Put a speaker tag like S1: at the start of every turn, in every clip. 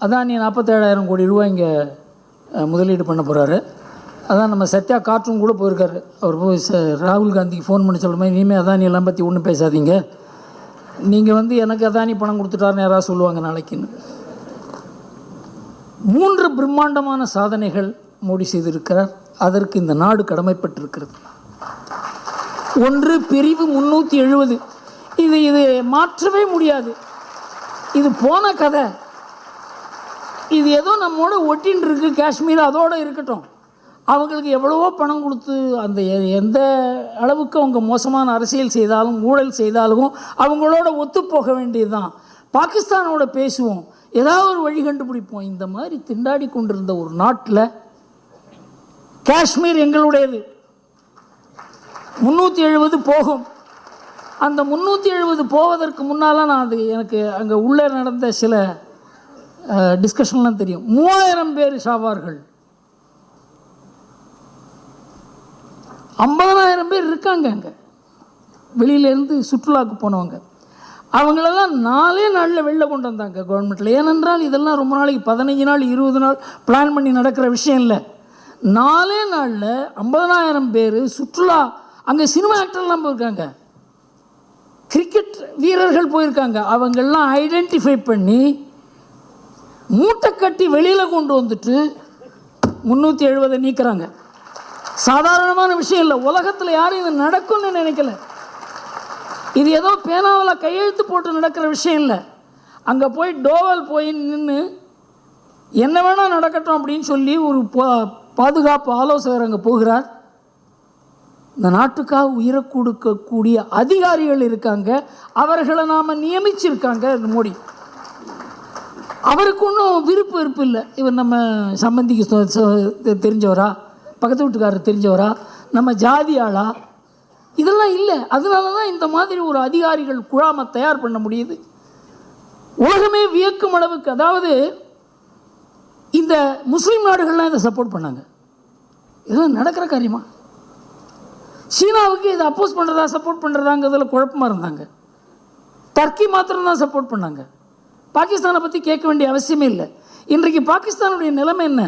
S1: அதான் நீ நாற்பத்தேழாயிரம் கோடி ரூபாய் இங்கே முதலீடு பண்ண போகிறாரு அதான் நம்ம சத்யா காற்றும் கூட போயிருக்காரு. அவர் போய் ச- ராகுல் காந்திக்கு ஃபோன் பண்ணி சொல்கிற மாதிரி இனிமேல் அதானி எல்லாம் பற்றி ஒன்றும் பேசாதீங்க. நீங்கள் வந்து எனக்கு அதானி பணம் கொடுத்துட்டாருன்னு யாராவது சொல்லுவாங்க நாளைக்குன்னு. மூன்று பிரம்மாண்டமான சாதனைகள் மோடி செய்திருக்கிறார். அதற்கு இந்த நாடு கடமைப்பட்டிருக்கிறது. ஒன்று பிரிவு முந்நூற்றி எழுபது. இது இது மாற்றவே முடியாது. இது போன கதை. இது ஏதோ நம்மோட ஒட்டின்னு இருக்குது காஷ்மீர் அதோடு இருக்கட்டும். அவங்களுக்கு எவ்வளவோ பணம் கொடுத்து அந்த எ- எந்த அளவுக்கு அவங்க மோசமான அரசியல் செய்தாலும் ஊழல் செய்தாலும் அவங்களோட ஒத்து போக வேண்டியதுதான். பாகிஸ்தானோட பேசுவோம். ஏதாவது ஒரு வழி கண்டுபிடிப்போம். இந்த மாதிரி திண்டாடி கொண்டிருந்த ஒரு நாட்டில் காஷ்மீர் எங்களுடையது. முந்நூற்றி எழுபது போகும். அந்த முந்நூற்றி எழுபது போவதற்கு முன்னால் நான் அது எனக்கு அங்கே உள்ளே நடந்த சில டிஸ்கஷன்லாம் தெரியும். மூவாயிரம் பேர் சாவார்கள். ஐம்பதனாயிரம் பேர் இருக்காங்க அங்கே. வெளியிலேருந்து சுற்றுலாவுக்கு போனவங்க. அவங்களெல்லாம் நாலே நாளில் வெளில கொண்டு வந்தாங்க கவர்மெண்ட்டில் ஏனென்றால் இதெல்லாம் ரொம்ப நாளைக்கு பதினஞ்சு நாள் இருபது நாள் பிளான் பண்ணி நடக்கிற விஷயம் இல்லை. நாலே நாளில் ஐம்பதனாயிரம் பேர் சுற்றுலா அங்கே சினிமா ஆக்டர்லாம் போயிருக்காங்க. கிரிக்கெட் வீரர்கள் போயிருக்காங்க. அவங்கெல்லாம் ஐடென்டிஃபை பண்ணி மூட்டை கட்டி வெளியில் கொண்டு வந்துட்டு முந்நூற்றி எழுபதை நீக்கிறாங்க. சாதாரணமான விஷயம் இல்லை. உலகத்தில் யாரும் இது நடக்கும்னு நினைக்கல. இது ஏதோ பேனாவில் கையெழுத்து போட்டு நடக்கிற விஷயம் இல்லை. அங்கே போய் டோவல் போய் நின்று என்ன வேணால் நடக்கட்டும் அப்படின்னு சொல்லி ஒரு பாதுகாப்பு ஆலோசகர் அங்கே போகிறார். இந்த நாட்டுக்காக உயிரை கொடுக்கக்கூடிய அதிகாரிகள் இருக்காங்க. அவர்களை நாம் நியமிச்சிருக்காங்க மோடி. அவருக்கு ஒன்றும் விருப்பு வெறுப்பு இல்லை. இவர் நம்ம சம்பந்திக்கு தெரிஞ்சவரா? பக்கத்து வீட்டுக்காரர் தெரிஞ்சவரா? நம்ம ஜாதி ஆளா? இதெல்லாம் இல்லை. அதனால தான் இந்த மாதிரி ஒரு அதிகாரிகள் குழாமை தயார் பண்ண முடியுது. உலகமே வியக்கும் அளவுக்கு அதாவது இந்த முஸ்லீம் நாடுகள்லாம் இதை சப்போர்ட் பண்ணாங்க. இதெல்லாம் நடக்கிற காரியமா? சீனாவுக்கு இதை அப்போஸ் பண்ணுறதா சப்போர்ட் பண்ணுறதாங்கிறதுல குழப்பமாக இருந்தாங்க. டர்க்கி மாத்திரம்தான் சப்போர்ட் பண்ணாங்க. பாகிஸ்தானை பற்றி கேட்க வேண்டிய அவசியமே இல்லை. இன்றைக்கு பாகிஸ்தானுடைய நிலைமை என்ன?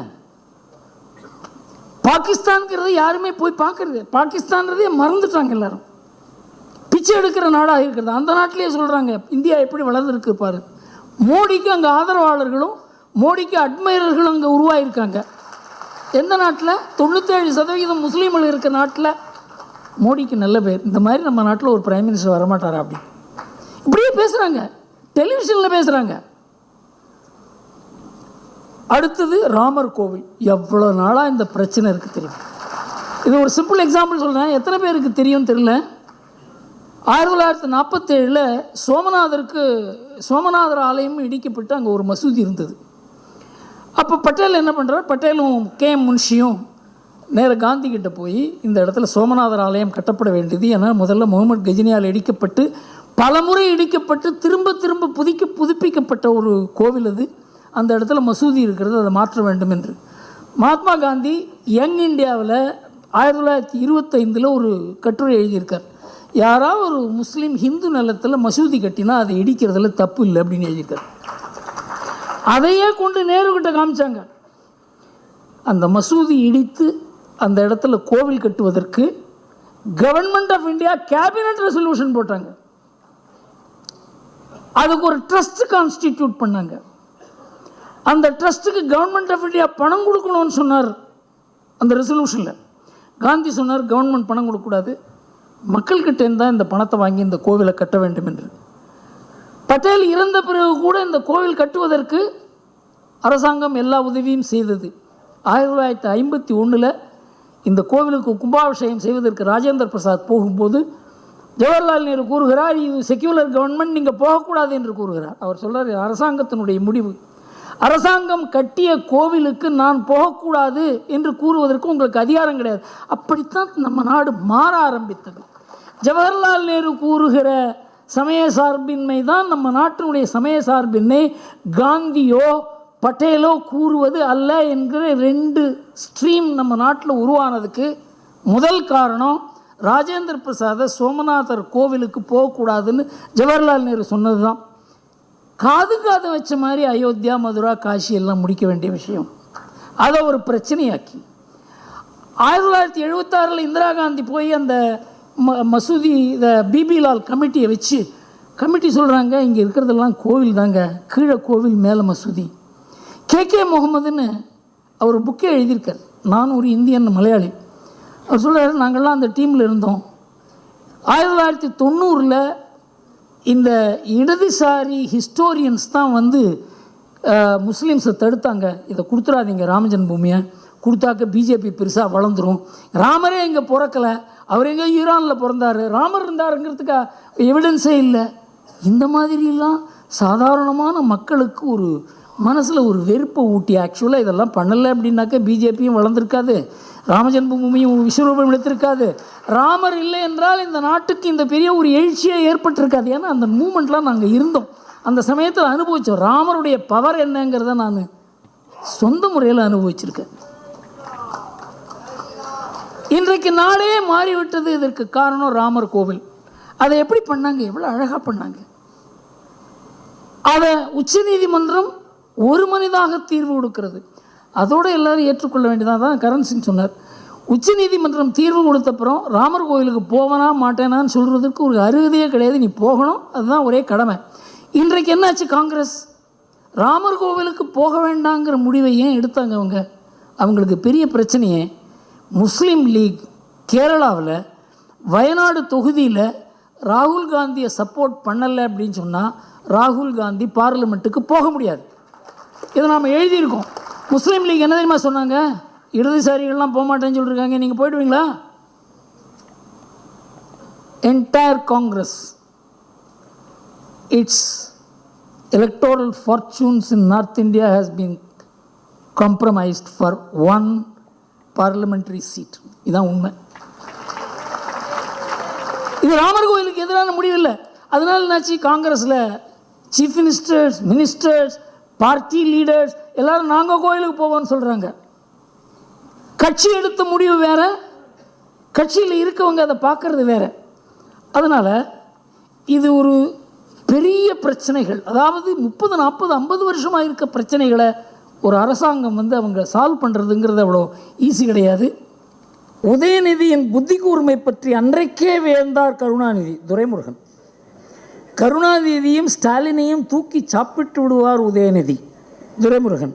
S1: பாகிஸ்தான்ங்கிறத யாருமே போய் பார்க்கறது பாகிஸ்தான்றதே மறந்துட்டாங்க எல்லாரும். பிச்சை எடுக்கிற நாடாக இருக்கிறது. அந்த நாட்டிலேயே சொல்கிறாங்க இந்தியா எப்படி வளர்ந்துருக்கு பாரு. மோடிக்கு அங்கே ஆதரவாளர்களும் மோடிக்கு அட்மைரர்களும் அங்கே உருவாயிருக்காங்க. எந்த நாட்டில்? தொண்ணூற்றேழு சதவீதம் முஸ்லீம்கள் இருக்க நாட்டில் மோடிக்கு நல்ல பேர். இந்த மாதிரி நம்ம நாட்டில் ஒரு பிரைம் மினிஸ்டர் வரமாட்டாரா அப்படி? இப்படியே பேசுகிறாங்க டெலிவிஷனில் பேசுகிறாங்க அடுத்தது ராமர் கோவில். எவ்வளோ நாளாக இந்த பிரச்சனை இருக்குது தெரியும்? இது ஒரு சிம்பிள் எக்ஸாம்பிள் சொல்கிறேன் எத்தனை பேருக்கு தெரியும் தெரியல. ஆயிரத்தி தொள்ளாயிரத்தி நாற்பத்தேழில் சோமநாதருக்கு சோமநாதர் ஆலயம் இடிக்கப்பட்டு அங்கே ஒரு மசூதி இருந்தது. அப்போ பட்டேல் என்ன பண்ணுறார் பட்டேலும் கே எம் முன்ஷியும் நேர காந்தி கிட்ட போய் இந்த இடத்துல சோமநாதர் ஆலயம் கட்டப்பட வேண்டியது. ஏன்னா முதல்ல முகமது கஜினியால் இடிக்கப்பட்டு பலமுறை இடிக்கப்பட்டு திரும்ப திரும்ப புதிக்க புதுப்பிக்கப்பட்ட ஒரு கோவில் அது. அந்த இடத்துல மசூதி இருக்கிறது அதை மாற்ற வேண்டும் என்று. மகாத்மா காந்தி யங் இந்தியாவில் ஆயிரத்தி தொள்ளாயிரத்தி இருபத்தைந்தில் ஒரு கட்டுரை எழுதியிருக்கார். யாராவது ஒரு முஸ்லீம் ஹிந்து நிலத்தில் மசூதி கட்டினா அதை இடிக்கிறதுல தப்பு இல்லை அப்படின்னு எழுதியிருக்கார். அதையே கொண்டு நேரு கிட்ட காமிச்சாங்க. அந்த மசூதி இடித்து அந்த இடத்துல கோவில் கட்டுவதற்கு government of India cabinet resolution போட்டாங்க. அதுக்கு ஒரு ட்ரஸ்ட் கான்ஸ்டிடியூட் பண்ணாங்க. அந்த ட்ரஸ்ட்டுக்கு கவர்மெண்ட் ஆஃப் இந்தியா பணம் கொடுக்கணும்னு சொன்னார் அந்த ரெசல்யூஷனில் காந்தி சொன்னார் கவர்மெண்ட் பணம் கொடுக்கக்கூடாது. மக்கள்கிட்ட தான் இந்த பணத்தை வாங்கி இந்த கோவிலை கட்ட வேண்டும் என்று. பட்டேல் இறந்த பிறகு கூட இந்த கோவில் கட்டுவதற்கு அரசாங்கம் எல்லா உதவியும் செய்தது. ஆயிரத்தி தொள்ளாயிரத்தி ஐம்பத்தி ஒன்றில் இந்த கோவிலுக்கு கும்பாபிஷேகம் செய்வதற்கு ராஜேந்திர பிரசாத் போகும்போது ஜவஹர்லால் நேரு கூறுகிறார் இது செக்யூலர் கவர்மெண்ட் நீங்கள் போகக்கூடாது என்று கூறுகிறார். அவர் சொல்கிறார் அரசாங்கத்தினுடைய முடிவு. அரசாங்கம் கட்டிய கோவிலுக்கு நான் போகக்கூடாது என்று கூறுவதற்கு உங்களுக்கு அதிகாரம் கிடையாது. அப்படித்தான் நம்ம நாடு மாற ஆரம்பித்தது. ஜவஹர்லால் நேரு கூறுகிற சமய சார்பின்மை தான் நம்ம நாட்டினுடைய சமய சார்பின்மை. காந்தியோ பட்டேலோ கூறுவது அல்ல என்கிற ரெண்டு ஸ்ட்ரீம் நம்ம நாட்டில் உருவானதுக்கு முதல் காரணம் ராஜேந்திர பிரசாத சோமநாதர் கோவிலுக்கு போகக்கூடாதுன்னு ஜவஹர்லால் நேரு சொன்னது தான் காது காது வச்ச மாதிரி அயோத்தியா மதுரா காஷி எல்லாம் முடிக்க வேண்டிய விஷயம். அதை ஒரு பிரச்சனையாக்கி. ஆயிரத்தி தொள்ளாயிரத்தி எழுபத்தாறில் இந்திரா காந்தி போய் அந்த ம மசூதி இதை பிபிலால் கமிட்டியை வச்சு கமிட்டி சொல்கிறாங்க இங்கே இருக்கிறதெல்லாம் கோவில் தாங்க கீழே கோவில் மேலே மசூதி. கே கே முகமதுன்னு அவர் புக்கே எழுதியிருக்கார். நான் ஒரு இந்தியன் மலையாளி. அவர் சொல்கிறார் நாங்கள்லாம் அந்த டீமில் இருந்தோம். ஆயிரத்தி தொள்ளாயிரத்தி தொண்ணூறில் இந்த இடதுசாரி ஹிஸ்டோரியன்ஸ் தான் வந்து முஸ்லீம்ஸை தடுத்தாங்க. இதை கொடுத்துடாதீங்க ராமஜன் பூமியை. கொடுத்தாக்க பிஜேபி பெருசாக வளர்ந்துரும். ராமரே இங்கே பிறக்கலை. அவர் எங்கே ஈரானில் பிறந்தார். ராமர் இருந்தாருங்கிறதுக்கு எவிடன்ஸே இல்லை. இந்த மாதிரிலாம் சாதாரணமான மக்களுக்கு ஒரு மனசில் ஒரு வெறுப்பை ஊட்டி ஆக்சுவலாக இதெல்லாம் பண்ணலை அப்படின்னாக்கா பிஜேபியும் வளர்ந்துருக்காது. ராமஜென்மபூமியும் விஸ்வரூபம் எடுத்திருக்காது. ராமர் இல்லை என்றால் இந்த நாட்டுக்கு இந்த பெரிய ஒரு எழுச்சியே ஏற்பட்டிருக்காது. ஏன்னா அந்த மூமெண்ட்லாம் நாங்கள் இருந்தோம். அந்த சமயத்தில் அனுபவித்தோம் ராமருடைய பவர் என்னங்கிறத நான் சொந்த முறையில் அனுபவிச்சிருக்கேன். இன்றைக்கு நாடே மாறிவிட்டது. இதற்கு காரணம் ராமர் கோவில். அதை எப்படி பண்ணாங்க? எவ்வளோ அழகாக பண்ணாங்க. அதை உச்சநீதிமன்றம் ஒரு மனிதாக தீர்வு கொடுக்கிறது. அதோடு எல்லாரும் ஏற்றுக்கொள்ள வேண்டியதாக தான் கரண் சிங் சொன்னார். உச்சநீதிமன்றம் தீர்வு கொடுத்தப்புறம் ராமர் கோயிலுக்கு போவனா மாட்டேனான்னு சொல்கிறதுக்கு ஒரு அருகதையே கிடையாது. நீ போகணும். அதுதான் ஒரே கடமை. இன்றைக்கு என்னாச்சு காங்கிரஸ்? ராமர் கோவிலுக்கு போக வேண்டாங்கிற முடிவை ஏன் எடுத்தாங்க அவங்க? அவங்களுக்கு பெரிய பிரச்சனையே. முஸ்லீம் லீக் கேரளாவில் வயநாடு தொகுதியில் ராகுல் காந்தியை சப்போர்ட் பண்ணலை அப்படின்னு சொன்னால் ராகுல் காந்தி பார்லிமெண்ட்டுக்கு போக முடியாது. இதை நாம் எழுதியிருக்கோம். முஸ்லீம் லீக் என்ன தெரியுமா சொன்னாங்க? இடதுசாரிகள்லாம் போக மாட்டேன்னு சொல்லியிருக்காங்க நீங்கள் போயிடுவீங்களா? Entire Congress it's electoral fortunes in north India has been compromised for one parliamentary seat இதான் உண்மை. இது ராமர் கோயிலுக்கு எதிரான முடிவில்லை அதனால என்னாச்சு? காங்கிரஸில் chief ministers ministers party leaders எல்லாரும் நாங்கள் கோயிலுக்கு போவோம்னு சொல்கிறாங்க கட்சி எடுத்த முடிவு வேற கட்சியில் இருக்கவங்க அதை பார்க்கறது வேற. அதனால் இது ஒரு பெரிய பிரச்சனைகள். அதாவது முப்பது நாற்பது ஐம்பது வருஷமாக இருக்க பிரச்சனைகளை ஒரு அரசாங்கம் வந்து அவங்க சால்வ் பண்ணுறதுங்கிறது அவ்வளோ ஈஸி கிடையாது. உதயநிதியின் புத்தி கூர்மை பற்றி அன்றைக்கே வேந்தார் கருணாநிதி துரைமுருகன். கருணாநிதியும் ஸ்டாலினையும் தூக்கி சாப்பிட்டு விடுவார் உதயநிதி. துரைமுருகன்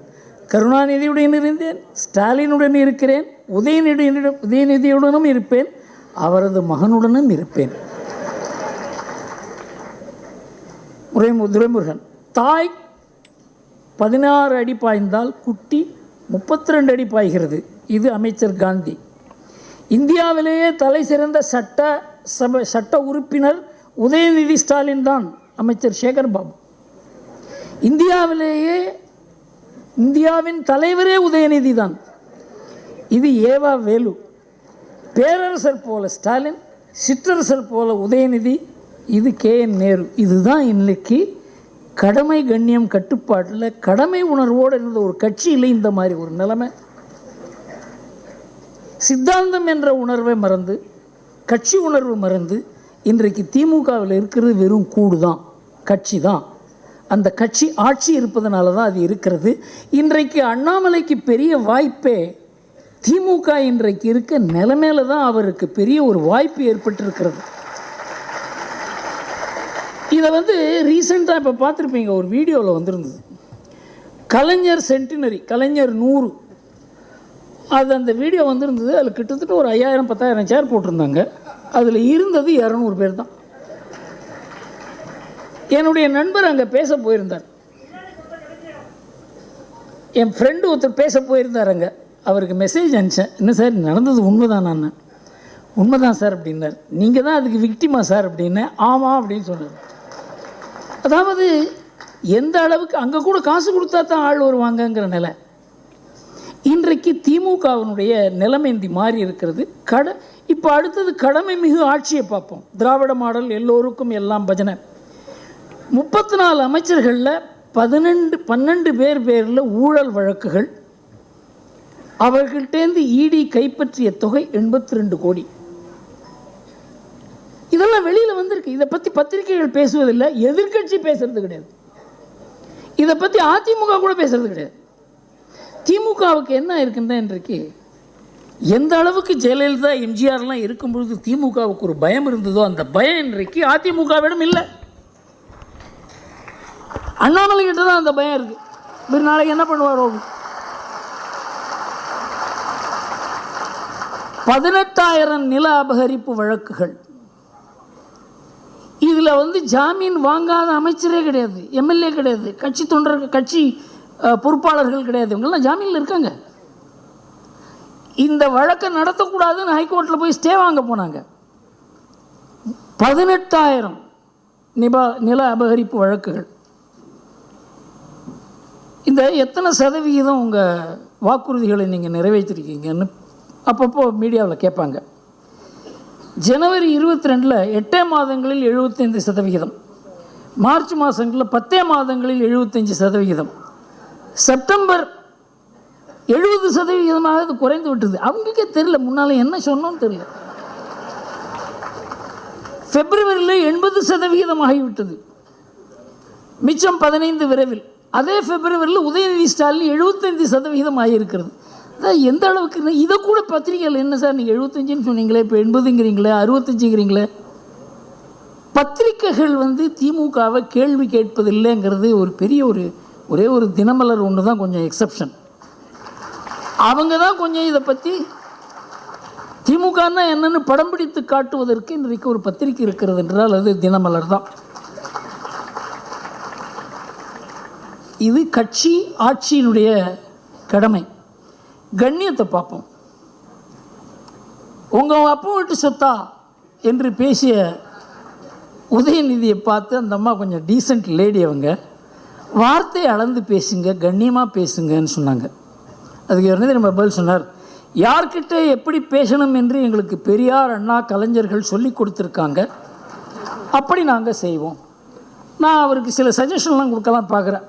S1: கருணாநிதியுடன் இருந்தேன் ஸ்டாலினுடன் இருக்கிறேன் உதயநிதியுடன் உதயநிதியுடனும் இருப்பேன் அவரது மகனுடனும் இருப்பேன். முறை துரைமுருகன் தாய் பதினாறு அடி பாய்ந்தால் குட்டி முப்பத்தி ரெண்டு அடி பாய்கிறது. இது அமைச்சர் காந்தி. இந்தியாவிலேயே தலை சிறந்த சட்ட சபை சட்ட உறுப்பினர் உதயநிதி ஸ்டாலின் தான் அமைச்சர் சேகர் பாபு. இந்தியாவிலேயே இந்தியாவின் தலைவரே உதயநிதி தான். இது ஏவா வேலு. பேரரசர் போல ஸ்டாலின் சிற்றரசர் போல உதயநிதி இது கே என் நேரு. இதுதான் இன்னைக்கு கடமை கண்ணியம் கட்டுப்பாட்டில் கடமை உணர்வோடு இருந்த ஒரு கட்சியில் இந்த மாதிரி ஒரு நிலைமை. சித்தாந்தம் என்ற உணர்வை மறந்து கட்சி உணர்வு மறந்து இன்றைக்கு திமுகவில் இருக்கிறது வெறும் கூடு தான் கட்சி தான் அந்த கட்சி ஆட்சி இருப்பதனால தான் அது இருக்கிறது. இன்றைக்கு அண்ணாமலைக்கு பெரிய வாய்ப்பே திமுக இன்றைக்கு இருக்க நிலைமையில தான் அவருக்கு பெரிய ஒரு வாய்ப்பு ஏற்பட்டிருக்கிறது. இதை வந்து ரீசெண்டாக இப்போ பார்த்துருப்பீங்க ஒரு வீடியோவில் வந்திருந்தது. கலைஞர் சென்டினரி கலைஞர் நூறு. அது அந்த வீடியோ வந்திருந்தது அதில் கிட்டத்தட்ட ஒரு ஐயாயிரம் பத்தாயிரம் சேர் போட்டிருந்தாங்க. அதில் இருந்தது இரநூறு பேர் தான் என்னுடைய நண்பர் அங்கே பேச போயிருந்தார். என் ஃப்ரெண்டு ஒருத்தர் பேச போயிருந்தார் அங்கே. அவருக்கு மெசேஜ் அனுப்பிச்சேன். என்ன சார் நடந்தது உண்மைதான் நான். உண்மைதான் சார் அப்படின்னார். நீங்கள் தான் அதுக்கு விக்டிமா சார் அப்படின்னு ஆமாம் அப்படின்னு சொன்னார். அதாவது எந்த அளவுக்கு அங்கே கூட காசு கொடுத்தா தான் ஆள் வருவாங்கங்கிற நிலை. இன்றைக்கு திமுகவினுடைய நிலைமை இந்த மாறி இருக்கிறது. கட இப்போ அடுத்தது கடமை மிகு ஆட்சியை பார்ப்போம். திராவிட மாடல் எல்லோருக்கும் எல்லாம் பஜனை. முப்பத்தி நாலு அமைச்சர்களில் பதினெண்டு பன்னெண்டு பேர் பேரில் ஊழல் வழக்குகள். அவர்கள்டேந்து இடி கைப்பற்றிய தொகை எண்பத்தி ரெண்டு கோடி. இதெல்லாம் வெளியில் வந்திருக்கு. இதை பற்றி பத்திரிகைகள் பேசுவதில்லை எதிர்க்கட்சி பேசுறது கிடையாது. இதை பற்றி அதிமுக கூட பேசுறது கிடையாது. திமுகவுக்கு என்ன இருக்குன்னா இன்றைக்கு எந்த அளவுக்கு ஜெயலலிதா எம்ஜிஆர்லாம் இருக்கும் பொழுது திமுகவுக்கு ஒரு பயம் இருந்ததோ அந்த பயம் இன்றைக்கு அதிமுகவிடம் இல்லை. அண்ணாமலை கிட்ட தான் அந்த பயம் இருக்கு. இவர் நாளைக்கு என்ன பண்ணுவாரோ பதினெட்டாயிரம் நில அபகரிப்பு வழக்குகள். இதில் வந்து ஜாமீன் வாங்காத அமைச்சரே கிடையாது எம்எல்ஏ கிடையாது கட்சி தொண்டர்கள் கட்சி பொறுப்பாளர்கள் கிடையாது. இவங்கெல்லாம் ஜாமீனில் இருக்காங்க. இந்த வழக்கை நடத்தக்கூடாதுன்னு ஹைகோர்ட்டில் போய் ஸ்டே வாங்க போனாங்க. பதினெட்டாயிரம் நிபா நில அபகரிப்பு வழக்குகள். இந்த எத்தனை சதவிகிதம் உங்கள் வாக்குறுதிகளை நீங்கள் நிறைவேற்றிருக்கீங்கன்னு அப்பப்போ மீடியாவில் கேட்பாங்க. ஜனவரி இருபத்தி ரெண்டில் எட்டே மாதங்களில் எழுபத்தைந்து சதவிகிதம். மார்ச் மாதங்களில் பத்தே மாதங்களில் எழுபத்தஞ்சு சதவிகிதம். செப்டம்பர் எழுபது சதவிகிதமாக அது குறைந்து விட்டது. அவங்களுக்கே தெரியல. முன்னால் என்ன சொன்னோன்னு தெரியல. பிப்ரவரியில் எண்பது சதவிகிதம் ஆகிவிட்டது. மிச்சம் பதினைந்து விரைவில். அதே பிப்ரவரியில் உதயநிதி ஸ்டாலின் எழுபத்தைந்து சதவிகிதம் ஆகியிருக்கிறது. அதான் எந்த அளவுக்கு இதை கூட பத்திரிகையில் என்ன சார் நீங்கள் எழுபத்தஞ்சுன்னு சொன்னீங்களே இப்போ எண்பதுங்கிறீங்களே அறுபத்தஞ்சுங்கிறீங்களே? பத்திரிக்கைகள் வந்து திமுகவை கேள்வி கேட்பதில்லைங்கிறது ஒரு பெரிய ஒரு ஒரே ஒரு தினமலர் ஒன்று தான் கொஞ்சம் எக்ஸப்ஷன் அவங்க தான் கொஞ்சம் இதை பற்றி திமுகன்னா என்னன்னு படம் பிடித்து காட்டுவதற்கு இன்றைக்கு ஒரு பத்திரிகை இருக்கிறது என்றால் அது தினமலர் தான். இது கட்சி ஆட்சியினுடைய கடமை. கண்ணியத்தை பார்ப்போம். உங்கள் அப்பா வீட்டு சொத்தா என்று பேசிய உதயநிதியை பார்த்து அந்த அம்மா கொஞ்சம் டீசென்ட் லேடி அவங்க. வார்த்தை அளந்து பேசுங்க கண்ணியமாக பேசுங்கன்னு சொன்னாங்க. அதுக்கு இருந்து நம்ம பதில் சொன்னார். யார்கிட்ட எப்படி பேசணும் என்று எங்களுக்கு பெரியார் அண்ணா கலைஞர்கள் சொல்லி கொடுத்துருக்காங்க. அப்படி நாங்கள் செய்வோம். நான் அவருக்கு சில சஜஷன்லாம் கொடுக்கலாம் பார்க்குறேன்.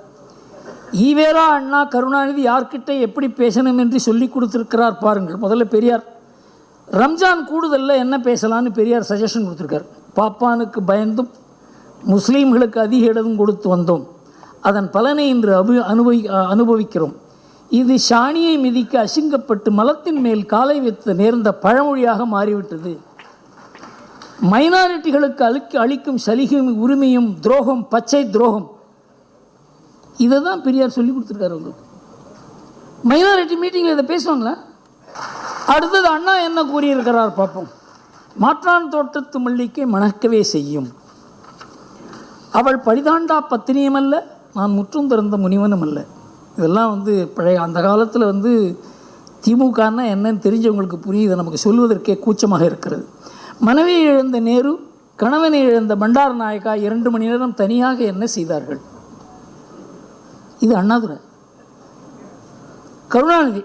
S1: ஈவேரா அண்ணா கருணாநிதி யார்கிட்ட எப்படி பேசணும் என்று சொல்லி கொடுத்துருக்கிறார் பாருங்கள். முதல்ல பெரியார். ரம்ஜான் கூடுதலில் என்ன பேசலான்னு பெரியார் சஜஷன் கொடுத்துருக்கார். பாப்பானுக்கு பயந்தும் முஸ்லீம்களுக்கு அதிக இடம் கொடுத்து வந்தோம். அதன் பலனை இன்று அபு அனுபவி அனுபவிக்கிறோம். இது ஷானியை மிதிக்க அசிங்கப்பட்டு மலத்தின் மேல் காலை வைத்து நேர்ந்த பழமொழியாக மாறிவிட்டது. மைனாரிட்டிகளுக்கு அளிக்க அளிக்கும் சலுகையும் உரிமையும் துரோகம் பச்சை துரோகம். இதை தான் பெரியார் சொல்லி கொடுத்துருக்காரு உங்களுக்கு மைனாரிட்டி மீட்டிங்கில் இதை பேசுவாங்களா? அடுத்தது அண்ணா என்ன கூறியிருக்கிறார் பார்ப்போம். மாற்றான் தோட்டத்து மல்லிக்கை மணக்கவே செய்யும். அவள் பரிதாண்டா பத்தினியும் அல்ல நான் முற்றும் திறந்த முனிவனும் அல்ல. இதெல்லாம் வந்து பழைய அந்த காலத்தில் வந்து திமுகன்னா என்னன்னு தெரிஞ்சவங்களுக்கு புரியுது நமக்கு சொல்வதற்கே கூச்சமாக இருக்கிறது. மனைவியை இழந்த நேரு கணவனை இழந்த பண்டார நாயக்கா இரண்டு மணி நேரம் தனியாக என்ன செய்தார்கள்? இது அண்ணாதுரை. கருணாநிதி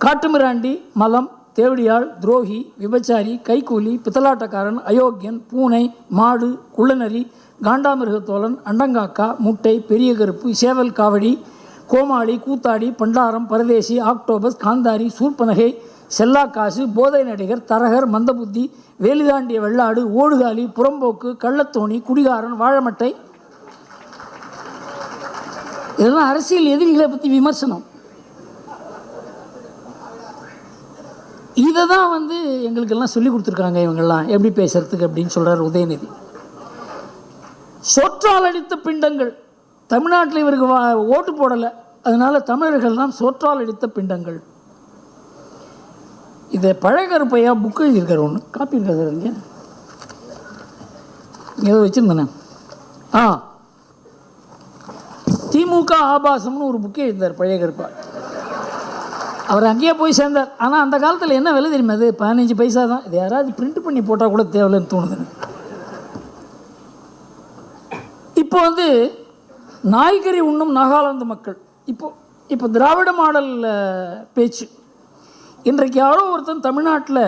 S1: காட்டுமிராண்டி மலம் தேவடியாள் துரோகி விபச்சாரி கைக்கூலி பித்தலாட்டக்காரன் அயோக்கியன் பூனை மாடு குள்ளநரி காண்டாமிருகத்தோழன் அண்டங்காக்கா முட்டை பெரிய கருப்பு சேவல் காவடி கோமாளி கூத்தாடி பண்டாரம் பரதேசி ஆக்டோபஸ் காந்தாரி சூர்பனகை செல்லாக்காசு போதை நடிகர் தரகர் மந்தபுத்தி வேலுதாண்டிய வெள்ளாடு ஓடுகாலி புறம்போக்கு கள்ளத்தோணி குடிகாரன் வாழமட்டை. இதெல்லாம் அரசியல் எதிரிகளை பற்றி விமர்சனம். இதை தான் வந்து எங்களுக்கெல்லாம் சொல்லி கொடுத்துருக்காங்க இவங்கெல்லாம். எப்படி பேசுறதுக்கு அப்படின்னு சொல்கிறார் உதயநிதி. சொற்றால் அடித்த பிண்டங்கள். தமிழ்நாட்டில் இவருக்கு வா- ஓட்டு போடலை. அதனால் தமிழர்கள் தான் சோற்றால் அடித்த பிண்டங்கள். இதை பழகருப்பையாக புக் எழுதியிருக்கார் ஒன்று காப்பி இருக்கா சார் ஏதோ வச்சுருந்தேனே. ஆ. திமுக ஆபாசம்னு ஒரு புக்கே எழுந்தார் பழைய கருப்பா. அவர் அங்கேயே போய் சேர்ந்தார். ஆனால் அந்த காலத்தில் என்ன விலை தெரியுமா அது? பதினஞ்சு பைசா தான். இது யாராவது பிரிண்ட் பண்ணி போட்டால் கூட தேவையில்லைன்னு தோணுது இப்போ வந்து நாய்கறி உண்ணும் நாகாலாந்து மக்கள். இப்போ இப்போ திராவிட மாடல் பேச்சு. இன்றைக்கு யாரோ ஒருத்தன் தமிழ்நாட்டில்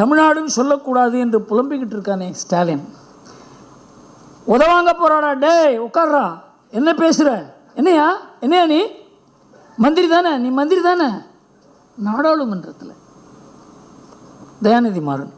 S1: தமிழ்நாடுன்னு சொல்லக்கூடாது என்று புலம்பிக்கிட்டு இருக்கானே ஸ்டாலின். உதவாங்க போகிறாடா டேய் உட்கார்றா. என்ன பேசுகிற என்னையா? என்னையா நீ? மந்திரி தானே? நீ மந்திரி தானே? நாடாளுமன்றத்தில். தயாநிதி மாறன்.